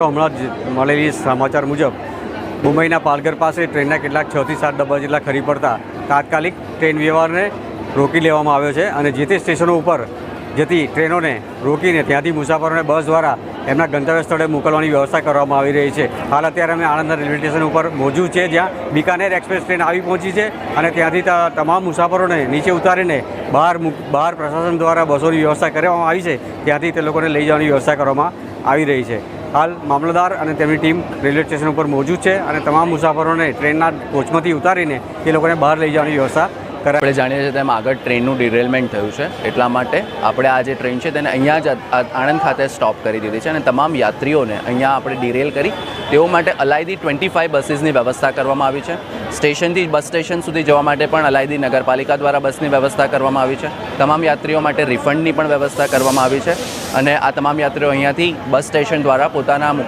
હમણાં જ મળેલી સમાચાર મુજબ, મુંબઈના પાલઘર પાસે ટ્રેનના કેટલાક છથી સાત ડબ્બા જેટલા ખરી પડતા તાત્કાલિક ટ્રેન વ્યવહારને રોકી લેવામાં આવ્યો છે અને જે તે સ્ટેશનો ઉપર જતી ટ્રેનોને રોકીને ત્યાંથી મુસાફરોને બસ દ્વારા એમના ગંતવ્ય સ્થળે મોકલવાની વ્યવસ્થા કરવામાં આવી રહી છે. હાલ અત્યારે અમે આણંદ રેલવે સ્ટેશન ઉપર મોજૂદ છે, જ્યાં બિકાનેર એક્સપ્રેસ ટ્રેન આવી પહોંચી છે અને ત્યાંથી તમામ મુસાફરોને નીચે ઉતારીને બહાર બહાર પ્રશાસન દ્વારા બસોની વ્યવસ્થા કરવામાં આવી છે. ત્યાંથી તે લોકોને લઈ જવાની વ્યવસ્થા કરવામાં આવી રહી છે. હાલ મામલતદાર અને તેમની ટીમ રેલવે સ્ટેશન ઉપર મોજૂદ છે અને તમામ મુસાફરોને ટ્રેનના કોચમાંથી ઉતારીને એ લોકોને બહાર લઈ જવાની વ્યવસ્થા કરાવી આપણે જાણીએ છીએ તેમ આગળ ટ્રેનનું ડિરેલમેન્ટ થયું છે. એટલા માટે આપણે આ જે ટ્રેન છે તેને અહીંયા જ આણંદ ખાતે સ્ટોપ કરી દીધી છે અને તમામ યાત્રીઓને અહીંયા આપણે ડિરેલ કરી. તેઓ માટે અલાયદી ટ્વેન્ટી ફાઇવ બસીસની વ્યવસ્થા કરવામાં આવી છે. સ્ટેશનથી બસ સ્ટેશન સુધી જવા માટે પણ અલાયદી નગરપાલિકા દ્વારા બસની વ્યવસ્થા કરવામાં આવી છે. તમામ યાત્રીઓ માટે રિફંડની પણ વ્યવસ્થા કરવામાં આવી છે. અને આ તમામ યાત્રીઓ અહીંયાથી બસ સ્ટેશન દ્વારા પોતાના મુકામ